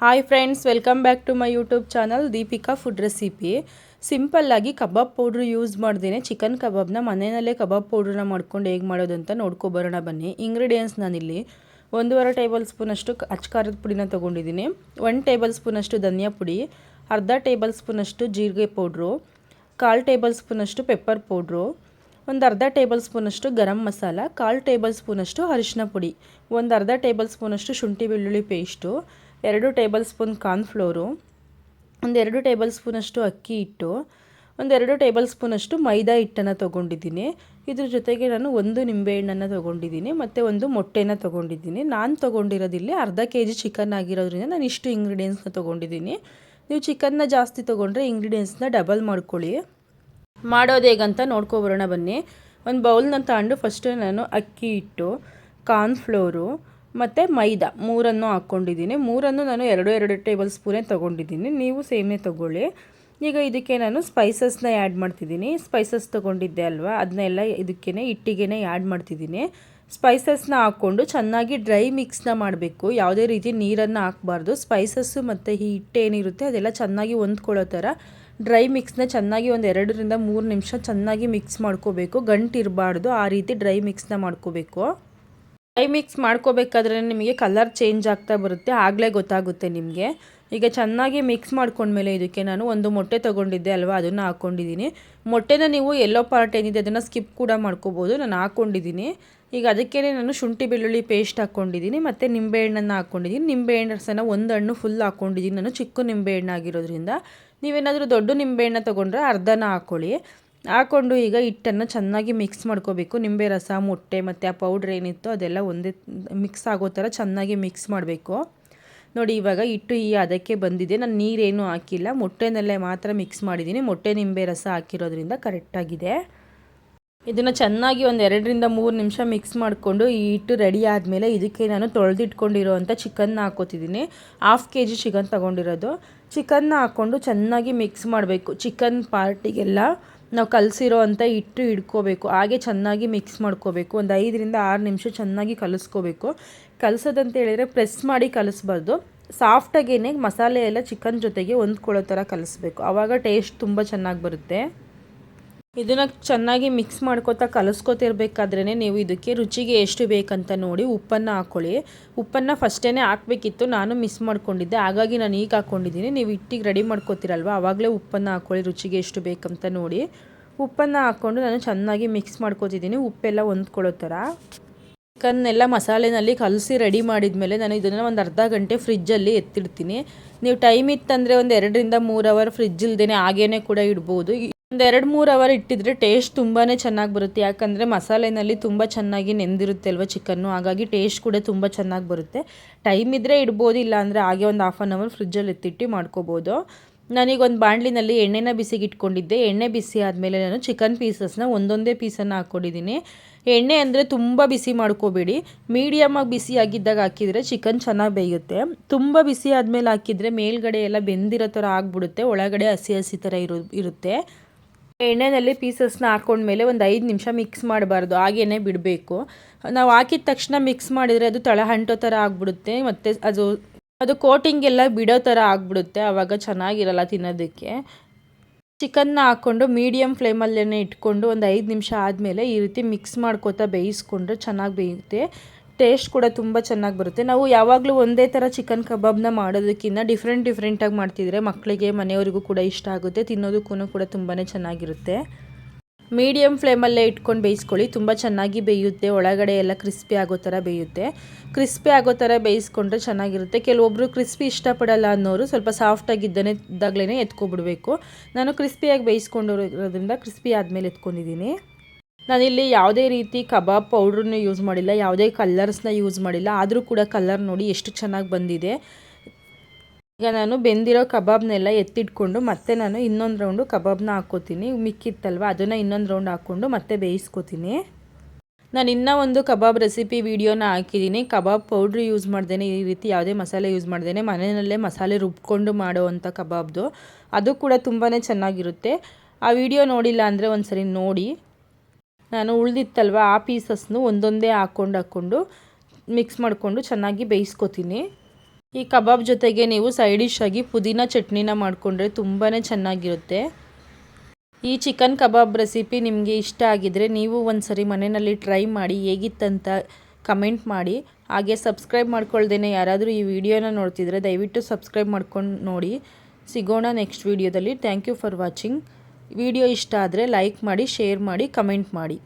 Hi friends welcome back to my YouTube channel Deepika food recipe ಸಿಂಪಲ್ಲಾಗಿ kebab powder use ಮಾಡ್ದೇನೆ. Chicken ಕಬಾಬ್ನ ಮನೆಯಲ್ಲೇ ಕಬಾಬ್ ಪೌಡ್ರನ್ನ ಮಾಡ್ಕೊಂಡು ಹೇಗೆ ಮಾಡೋದು ಅಂತ ನೋಡ್ಕೊಬರೋಣ ಬನ್ನಿ. ಇಂಗ್ರೀಡಿಯೆಂಟ್ಸ್ ನಾನಿಲ್ಲಿ ಒಂದೂವರೆ ಟೇಬಲ್ ಸ್ಪೂನಷ್ಟು ಅಚ್ಚ ಖಾರದ ಪುಡಿನ ತೊಗೊಂಡಿದ್ದೀನಿ. ಒನ್ ಟೇಬಲ್ ಸ್ಪೂನಷ್ಟು ಧನಿಯಾ ಪುಡಿ, ಅರ್ಧ ಟೇಬಲ್ ಸ್ಪೂನಷ್ಟು ಜೀರಿಗೆ ಪೌಡ್ರು ಕಾಲು ಟೇಬಲ್ ಸ್ಪೂನಷ್ಟು ಪೆಪ್ಪರ್ ಪೌಡ್ರು ಒಂದು ಅರ್ಧ ಟೇಬಲ್ ಸ್ಪೂನಷ್ಟು ಗರಂ ಮಸಾಲ, ಕಾಲು ಟೇಬಲ್ ಸ್ಪೂನಷ್ಟು ಅರಿಶಿನ ಪುಡಿ, ಒಂದು ಅರ್ಧ ಟೇಬಲ್ ಸ್ಪೂನಷ್ಟು ಶುಂಠಿ ಬೆಳ್ಳುಳ್ಳಿ ಪೇಸ್ಟು ಎರಡು ಟೇಬಲ್ ಸ್ಪೂನ್ ಕಾರ್ನ್ಫ್ಲೋರು ಒಂದೆರಡು ಟೇಬಲ್ ಸ್ಪೂನಷ್ಟು ಅಕ್ಕಿ ಹಿಟ್ಟು ಒಂದೆರಡು ಟೇಬಲ್ ಸ್ಪೂನಷ್ಟು ಮೈದಾ ಹಿಟ್ಟನ್ನು ತೊಗೊಂಡಿದ್ದೀನಿ. ಇದ್ರ ಜೊತೆಗೆ ನಾನು ಒಂದು ನಿಂಬೆಹಣ್ಣನ್ನು ತೊಗೊಂಡಿದ್ದೀನಿ ಮತ್ತು ಒಂದು ಮೊಟ್ಟೆನ ತೊಗೊಂಡಿದ್ದೀನಿ. ನಾನು ತೊಗೊಂಡಿರೋದಿಲ್ಲಿ ಅರ್ಧ ಕೆ ಜಿ ಚಿಕನ್ ಆಗಿರೋದ್ರಿಂದ ನಾನು ಇಷ್ಟು ಇಂಗ್ರೀಡಿಯೆಂಟ್ಸ್ನ ತೊಗೊಂಡಿದ್ದೀನಿ. ನೀವು ಚಿಕನ್ನ ಜಾಸ್ತಿ ತೊಗೊಂಡ್ರೆ ಇಂಗ್ರೀಡಿಯೆಂಟ್ಸ್ನ ಡಬಲ್ ಮಾಡ್ಕೊಳ್ಳಿ. ಮಾಡೋದು ಹೇಗಂತ ನೋಡ್ಕೊಬರೋಣ ಬನ್ನಿ. ಒಂದು ಬೌಲ್ನ ತಗೊಂಡು ಫಸ್ಟು ನಾನು ಅಕ್ಕಿ ಹಿಟ್ಟು, ಕಾರ್ನ್ಫ್ಲೋರು ಮತ್ತು ಮೈದಾ ಮೂರನ್ನು ಹಾಕ್ಕೊಂಡಿದ್ದೀನಿ. ಮೂರನ್ನು ನಾನು ಎರಡು ಎರಡು ಟೇಬಲ್ ಸ್ಪೂನೇ ತೊಗೊಂಡಿದ್ದೀನಿ. ನೀವು ಸೇಮೇ ತೊಗೊಳ್ಳಿ. ಈಗ ಇದಕ್ಕೆ ನಾನು ಸ್ಪೈಸಸ್ನ ಆ್ಯಡ್ ಮಾಡ್ತಿದ್ದೀನಿ. ಸ್ಪೈಸಸ್ ತೊಗೊಂಡಿದ್ದೆ ಅಲ್ವಾ? ಅದನ್ನೆಲ್ಲ ಇದಕ್ಕೇ ಹಿಟ್ಟಿಗೆ ಆ್ಯಡ್ ಮಾಡ್ತಿದ್ದೀನಿ. ಸ್ಪೈಸಸ್ನ ಹಾಕ್ಕೊಂಡು ಚೆನ್ನಾಗಿ ಡ್ರೈ ಮಿಕ್ಸ್ನ ಮಾಡಬೇಕು. ಯಾವುದೇ ರೀತಿ ನೀರನ್ನು ಹಾಕ್ಬಾರ್ದು. ಸ್ಪೈಸಸ್ಸು ಮತ್ತು ಈ ಹಿಟ್ಟೇನಿರುತ್ತೆ ಅದೆಲ್ಲ ಚೆನ್ನಾಗಿ ಹೊಂದ್ಕೊಳ್ಳೋ ಥರ ಡ್ರೈ ಮಿಕ್ಸ್ನ ಚೆನ್ನಾಗಿ ಒಂದು ಎರಡರಿಂದ ಮೂರು ನಿಮಿಷ ಚೆನ್ನಾಗಿ ಮಿಕ್ಸ್ ಮಾಡ್ಕೋಬೇಕು. ಗಂಟು ಇರಬಾರ್ದು ಆ ರೀತಿ ಡ್ರೈ ಮಿಕ್ಸ್ನ ಮಾಡ್ಕೋಬೇಕು. ಡ್ರೈ ಮಿಕ್ಸ್ ಮಾಡ್ಕೋಬೇಕಾದ್ರೆ ನಿಮಗೆ ಕಲರ್ ಚೇಂಜ್ ಆಗ್ತಾ ಬರುತ್ತೆ, ಆಗಲೇ ಗೊತ್ತಾಗುತ್ತೆ ನಿಮಗೆ. ಈಗ ಚೆನ್ನಾಗಿ ಮಿಕ್ಸ್ ಮಾಡ್ಕೊಂಡ್ಮೇಲೆ ಇದಕ್ಕೆ ನಾನು ಒಂದು ಮೊಟ್ಟೆ ತೊಗೊಂಡಿದ್ದೆ ಅಲ್ವಾ, ಅದನ್ನು ಹಾಕ್ಕೊಂಡಿದ್ದೀನಿ ಮೊಟ್ಟೆನ ನೀವು ಎಲ್ಲೋ ಪಾರ್ಟ್ ಏನಿದೆ ಅದನ್ನು ಸ್ಕಿಪ್ ಕೂಡ ಮಾಡ್ಕೋಬೋದು, ನಾನು ಹಾಕ್ಕೊಂಡಿದ್ದೀನಿ ಈಗ ಅದಕ್ಕೆ ನಾನು ಶುಂಠಿ ಬೆಳ್ಳುಳ್ಳಿ ಪೇಸ್ಟ್ ಹಾಕ್ಕೊಂಡಿದ್ದೀನಿ ಮತ್ತು ನಿಂಬೆಹಣ್ಣನ್ನು ಹಾಕ್ಕೊಂಡಿದ್ದೀನಿ ನಿಂಬೆಹಣ್ಣು ರಸನ ಒಂದು ಹಣ್ಣು ಫುಲ್ ಹಾಕ್ಕೊಂಡಿದ್ದೀನಿ ನಾನು, ಚಿಕ್ಕ ನಿಂಬೆಹಣ್ಣು ಆಗಿರೋದ್ರಿಂದ ನೀವೇನಾದರೂ ದೊಡ್ಡ ನಿಂಬೆಹಣ್ಣು ತೊಗೊಂಡ್ರೆ ಅರ್ಧನ ಹಾಕ್ಕೊಳ್ಳಿ ಹಾಕ್ಕೊಂಡು ಈಗ ಹಿಟ್ಟನ್ನು ಚೆನ್ನಾಗಿ ಮಿಕ್ಸ್ ಮಾಡ್ಕೋಬೇಕು. ನಿಂಬೆ ರಸ, ಮೊಟ್ಟೆ ಮತ್ತು ಆ ಪೌಡ್ರ್ ಏನಿತ್ತು ಅದೆಲ್ಲ ಒಂದೇ ಮಿಕ್ಸ್ ಆಗೋ ಥರ ಚೆನ್ನಾಗಿ ಮಿಕ್ಸ್ ಮಾಡಬೇಕು. ನೋಡಿ ಇವಾಗ ಹಿಟ್ಟು ಈ ಅದಕ್ಕೆ ಬಂದಿದೆ. ನಾನು ನೀರೇನು ಹಾಕಿಲ್ಲ. ಮೊಟ್ಟೆನಲ್ಲೇ ಮಾತ್ರ ಮಿಕ್ಸ್ ಮಾಡಿದ್ದೀನಿ. ಮೊಟ್ಟೆ, ನಿಂಬೆ, ರಸ ಹಾಕಿರೋದ್ರಿಂದ ಕರೆಕ್ಟಾಗಿದೆ ಇದನ್ನು ಚೆನ್ನಾಗಿ ಒಂದು ಎರಡರಿಂದ ಮೂರು ನಿಮಿಷ ಮಿಕ್ಸ್ ಮಾಡಿಕೊಂಡು ಈ ಹಿಟ್ಟು ರೆಡಿ ಆದಮೇಲೆ ಇದಕ್ಕೆ ನಾನು ತೊಳೆದಿಟ್ಕೊಂಡಿರೋವಂಥ ಚಿಕನ್ನ ಹಾಕೋತಿದ್ದೀನಿ. ಹಾಫ್ ಕೆ ಜಿ ಚಿಕನ್ ತೊಗೊಂಡಿರೋದು. ಚಿಕನ್ನ ಹಾಕ್ಕೊಂಡು ಚೆನ್ನಾಗಿ ಮಿಕ್ಸ್ ಮಾಡಬೇಕು. ಚಿಕನ್ ಪಾರ್ಟಿಗೆಲ್ಲ ನಾವು ಕಲಸಿರೋ ಅಂಥ ಹಿಟ್ಟು ಹಿಡ್ಕೋಬೇಕು ಹಾಗೆ ಚೆನ್ನಾಗಿ ಮಿಕ್ಸ್ ಮಾಡ್ಕೋಬೇಕು. ಒಂದು ಐದರಿಂದ ಆರು ನಿಮಿಷ ಚೆನ್ನಾಗಿ ಕಲಿಸ್ಕೋಬೇಕು. ಕಲಸೋದಂತ ಹೇಳಿದರೆ ಪ್ರೆಸ್ ಮಾಡಿ ಕಲಿಸ್ಬಾರ್ದು. ಸಾಫ್ಟಾಗೇನೆ ಮಸಾಲೆ ಎಲ್ಲ ಚಿಕನ್ ಜೊತೆಗೆ ಹೊಂದ್ಕೊಳ್ಳೋ ಥರ ಕಲಿಸ್ಬೇಕು. ಆವಾಗ ಟೇಸ್ಟ್ ತುಂಬ ಚೆನ್ನಾಗಿ ಬರುತ್ತೆ. ಇದನ್ನು ಚೆನ್ನಾಗಿ ಮಿಕ್ಸ್ ಮಾಡ್ಕೋತಾ ಕಲಿಸ್ಕೊತಿರ್ಬೇಕಾದ್ರೇ ನೀವು ಇದಕ್ಕೆ ರುಚಿಗೆ ಎಷ್ಟು ಬೇಕಂತ ನೋಡಿ ಉಪ್ಪನ್ನು ಹಾಕ್ಕೊಳ್ಳಿ ಉಪ್ಪನ್ನು ಫಸ್ಟೇ ಹಾಕಬೇಕಿತ್ತು, ನಾನು ಮಿಸ್ ಮಾಡ್ಕೊಂಡಿದ್ದೆ. ಹಾಗಾಗಿ ನಾನು ಈಗ ಹಾಕ್ಕೊಂಡಿದ್ದೀನಿ. ನೀವು ಇಟ್ಟಿಗೆ ರೆಡಿ ಮಾಡ್ಕೋತಿರಲ್ವ? ಆವಾಗಲೇ ಉಪ್ಪನ್ನು ಹಾಕ್ಕೊಳ್ಳಿ ರುಚಿಗೆ ಎಷ್ಟು ಬೇಕಂತ ನೋಡಿ. ಉಪ್ಪನ್ನು ಹಾಕ್ಕೊಂಡು ನಾನು ಚೆನ್ನಾಗಿ ಮಿಕ್ಸ್ ಮಾಡ್ಕೋತಿದ್ದೀನಿ. ಉಪ್ಪೆಲ್ಲ ಹೊಂದ್ಕೊಳ್ಳೋ ಥರ. ಚಿಕನ್ನೆಲ್ಲ ಮಸಾಲೆನಲ್ಲಿ ಕಲಸಿ ರೆಡಿ ಮಾಡಿದ ಮೇಲೆ ನಾನು ಇದನ್ನು ಒಂದು ಅರ್ಧ ಗಂಟೆ ಫ್ರಿಜ್ಜಲ್ಲಿ ಎತ್ತಿಡ್ತೀನಿ. ನೀವು ಟೈಮ್ ಇತ್ತಂದರೆ ಒಂದು ಎರಡರಿಂದ ಮೂರು ಅವರ್ ಫ್ರಿಜ್ ಇಲ್ದೇ ಹಾಗೇ ಕೂಡ ಇಡ್ಬೋದು. ಒಂದು ಎರಡು ಮೂರು ಅವರ್ ಇಟ್ಟಿದ್ರೆ ಟೇಸ್ಟ್ ತುಂಬಾ ಚೆನ್ನಾಗಿ ಬರುತ್ತೆ. ಯಾಕಂದರೆ ಮಸಾಲೆನಲ್ಲಿ ತುಂಬ ಚೆನ್ನಾಗಿ ನೆಂದಿರುತ್ತೆ ಅಲ್ವ ಚಿಕನ್ನು ಹಾಗಾಗಿ ಟೇಸ್ಟ್ ಕೂಡ ತುಂಬ ಚೆನ್ನಾಗಿ ಬರುತ್ತೆ. ಟೈಮ್ ಇದ್ದರೆ ಇಡ್ಬೋದು ಇಲ್ಲ ಅಂದರೆ ಹಾಗೆ ಒಂದು ಹಾಫ್ ಆನ್ ಅವರ್ ಫ್ರಿಜ್ಜಲ್ಲಿ ಎತ್ತಿಟ್ಟು ಮಾಡ್ಕೋಬೋದು. ನಾನೀಗ ಒಂದು ಬಾಣಲಿನಲ್ಲಿ ಎಣ್ಣೆನ ಬಿಸಿಗೆ ಇಟ್ಕೊಂಡಿದ್ದೆ ಎಣ್ಣೆ ಬಿಸಿ ಆದಮೇಲೆ ನಾನು ಚಿಕನ್ ಪೀಸಸ್ನ ಒಂದೊಂದೇ ಪೀಸನ್ನು ಹಾಕ್ಕೊಂಡಿದ್ದೀನಿ ಎಣ್ಣೆ ಅಂದರೆ ತುಂಬ ಬಿಸಿ ಮಾಡ್ಕೋಬೇಡಿ. ಮೀಡಿಯಮಾಗಿ ಬಿಸಿ ಆಗಿದ್ದಾಗ ಹಾಕಿದರೆ ಚಿಕನ್ ಚೆನ್ನಾಗಿ ಬೇಯುತ್ತೆ. ತುಂಬ ಬಿಸಿ ಆದಮೇಲೆ ಹಾಕಿದರೆ ಮೇಲ್ಗಡೆ ಎಲ್ಲ ಬೆಂದಿರೋ ಥರ ಆಗಿಬಿಡುತ್ತೆ. ಒಳಗಡೆ ಹಸಿ ಹಸಿ ಥರ ಇರು, ಇರುತ್ತೆ. ಎಣ್ಣೆಯಲ್ಲಿ ಪೀಸಸ್ನ ಹಾಕೊಂಡ್ಮೇಲೆ ಒಂದು ಐದು ನಿಮಿಷ ಮಿಕ್ಸ್ ಮಾಡಬಾರ್ದು, ಹಾಗೇನೆ ಬಿಡಬೇಕು. ನಾವು ಹಾಕಿದ ತಕ್ಷಣ ಮಿಕ್ಸ್ ಮಾಡಿದರೆ ಅದು ತಳ ಹಂಟೋ ಥರ ಆಗಿಬಿಡುತ್ತೆ, ಮತ್ತು ಅದು ಅದು ಕೋಟಿಂಗ್ ಎಲ್ಲ ಬಿಡೋ ಥರ ಆಗಿಬಿಡುತ್ತೆ ಆವಾಗ ಚೆನ್ನಾಗಿರಲ್ಲ ತಿನ್ನೋದಕ್ಕೆ. ಚಿಕನ್ನ ಹಾಕ್ಕೊಂಡು ಮೀಡಿಯಮ್ ಫ್ಲೇಮಲ್ಲೇ ಇಟ್ಕೊಂಡು ಒಂದು ಐದು ನಿಮಿಷ ಆದಮೇಲೆ ಈ ರೀತಿ ಮಿಕ್ಸ್ ಮಾಡ್ಕೋತಾ ಬೇಯಿಸ್ಕೊಂಡ್ರೆ ಚೆನ್ನಾಗಿ ಬೇಯುತ್ತೆ. ಟೇಸ್ಟ್ ಕೂಡ ತುಂಬ ಚೆನ್ನಾಗಿ ಬರುತ್ತೆ. ನಾವು ಯಾವಾಗಲೂ ಒಂದೇ ಥರ ಚಿಕನ್ ಕಬಾಬ್ನ ಮಾಡೋದಕ್ಕಿಂತ ಡಿಫ್ರೆಂಟ್ ಡಿಫ್ರೆಂಟಾಗಿ ಮಾಡ್ತಿದ್ರೆ ಮಕ್ಕಳಿಗೆ ಮನೆಯವರಿಗೂ ಕೂಡ ಇಷ್ಟ ಆಗುತ್ತೆ. ತಿನ್ನೋದಕ್ಕೂ ಕೂಡ ತುಂಬಾ ಚೆನ್ನಾಗಿರುತ್ತೆ. ಮೀಡಿಯಮ್ ಫ್ಲೇಮಲ್ಲೇ ಇಟ್ಕೊಂಡು ಬೇಯಿಸ್ಕೊಳ್ಳಿ. ತುಂಬ ಚೆನ್ನಾಗಿ ಬೇಯುತ್ತೆ. ಒಳಗಡೆ ಎಲ್ಲ ಕ್ರಿಸ್ಪಿ ಆಗೋ ಥರ ಬೇಯುತ್ತೆ. ಕ್ರಿಸ್ಪಿ ಆಗೋ ಥರ ಬೇಯಿಸ್ಕೊಂಡ್ರೆ ಚೆನ್ನಾಗಿರುತ್ತೆ. ಕೆಲವೊಬ್ಬರು ಕ್ರಿಸ್ಪಿ ಇಷ್ಟಪಡಲ್ಲ ಅನ್ನೋರು ಸ್ವಲ್ಪ ಸಾಫ್ಟಾಗಿದ್ದಾನೆ ಇದ್ದಾಗಲೇ ಎತ್ಕೊಬಿಡ್ಬೇಕು. ನಾನು ಕ್ರಿಸ್ಪಿಯಾಗಿ ಬೇಯಿಸ್ಕೊಂಡಿರೋದ್ರಿಂದ ಕ್ರಿಸ್ಪಿ ಆದಮೇಲೆ ಎತ್ಕೊಂಡಿದ್ದೀನಿ. ನಾನಿಲ್ಲಿ ಯಾವುದೇ ರೀತಿ ಕಬಾಬ್ ಪೌಡ್ರನ್ನ ಯೂಸ್ ಮಾಡಿಲ್ಲ, ಯಾವುದೇ ಕಲ್ಲರ್ಸ್ನ ಯೂಸ್ ಮಾಡಿಲ್ಲ, ಆದರೂ ಕೂಡ ಕಲರ್ ನೋಡಿ ಎಷ್ಟು ಚೆನ್ನಾಗಿ ಬಂದಿದೆ. ಈಗ ನಾನು ಬೆಂದಿರೋ ಕಬಾಬ್ನೆಲ್ಲ ಎತ್ತಿಟ್ಕೊಂಡು ಮತ್ತೆ ನಾನು ಇನ್ನೊಂದು ರೌಂಡು ಕಬಾಬ್ನ ಹಾಕ್ಕೋತೀನಿ. ಮಿಕ್ಕಿತ್ತಲ್ವ, ಅದನ್ನು ಇನ್ನೊಂದು ರೌಂಡ್ ಹಾಕ್ಕೊಂಡು ಮತ್ತೆ ಬೇಯಿಸ್ಕೋತೀನಿ. ನಾನು ಇನ್ನೂ ಒಂದು ಕಬಾಬ್ ರೆಸಿಪಿ ವಿಡಿಯೋನ ಹಾಕಿದ್ದೀನಿ ಕಬಾಬ್ ಪೌಡ್ರ್ ಯೂಸ್ ಮಾಡ್ದೇನೆ, ಈ ರೀತಿ ಯಾವುದೇ ಮಸಾಲೆ ಯೂಸ್ ಮಾಡ್ದೇನೆ, ಮನೆಯಲ್ಲೇ ಮಸಾಲೆ ರುಬ್ಕೊಂಡು ಮಾಡೋ ಅಂಥ ಕಬಾಬ್ದು. ಅದು ಕೂಡ ತುಂಬಾ ಚೆನ್ನಾಗಿರುತ್ತೆ. ಆ ವಿಡಿಯೋ ನೋಡಿಲ್ಲ ಅಂದರೆ ಒಂದು ನೋಡಿ. ನಾನು ಉಳಿದಿತ್ತಲ್ವ? ಆ ಪೀಸಸ್ನು ಒಂದೊಂದೇ ಹಾಕ್ಕೊಂಡು ಹಾಕ್ಕೊಂಡು ಮಿಕ್ಸ್ ಮಾಡಿಕೊಂಡು ಚೆನ್ನಾಗಿ ಬೇಯಿಸ್ಕೊತೀನಿ. ಈ ಕಬಾಬ್ ಜೊತೆಗೆ ನೀವು ಸೈಡ್ ಆಗಿ ಪುದೀನ ಚಟ್ನಿನ ಮಾಡಿಕೊಂಡ್ರೆ ತುಂಬಾ ಚೆನ್ನಾಗಿರುತ್ತೆ. ಈ ಚಿಕನ್ ಕಬಾಬ್ ರೆಸಿಪಿ ನಿಮಗೆ ಇಷ್ಟ ಆಗಿದರೆ ನೀವು ಒಂದ್ಸರಿ ಮನೆಯಲ್ಲಿ ಟ್ರೈ ಮಾಡಿ ಹೇಗಿತ್ತಂತ ಕಮೆಂಟ್ ಮಾಡಿ. ಹಾಗೆ ಸಬ್ಸ್ಕ್ರೈಬ್ ಮಾಡ್ಕೊಳ್ದೇನೆ ಯಾರಾದರೂ ಈ ವಿಡಿಯೋನ ನೋಡ್ತಿದ್ರೆ ದಯವಿಟ್ಟು ಸಬ್ಸ್ಕ್ರೈಬ್ ಮಾಡ್ಕೊಂಡು ನೋಡಿ. ಸಿಗೋಣ ನೆಕ್ಸ್ಟ್ ವಿಡಿಯೋದಲ್ಲಿ thank you for watching video ಇಷ್ಟ ಆದರೆ ಲೈಕ್ ಮಾಡಿ ಶೇರ್ ಮಾಡಿ ಕಮೆಂಟ್ ಮಾಡಿ.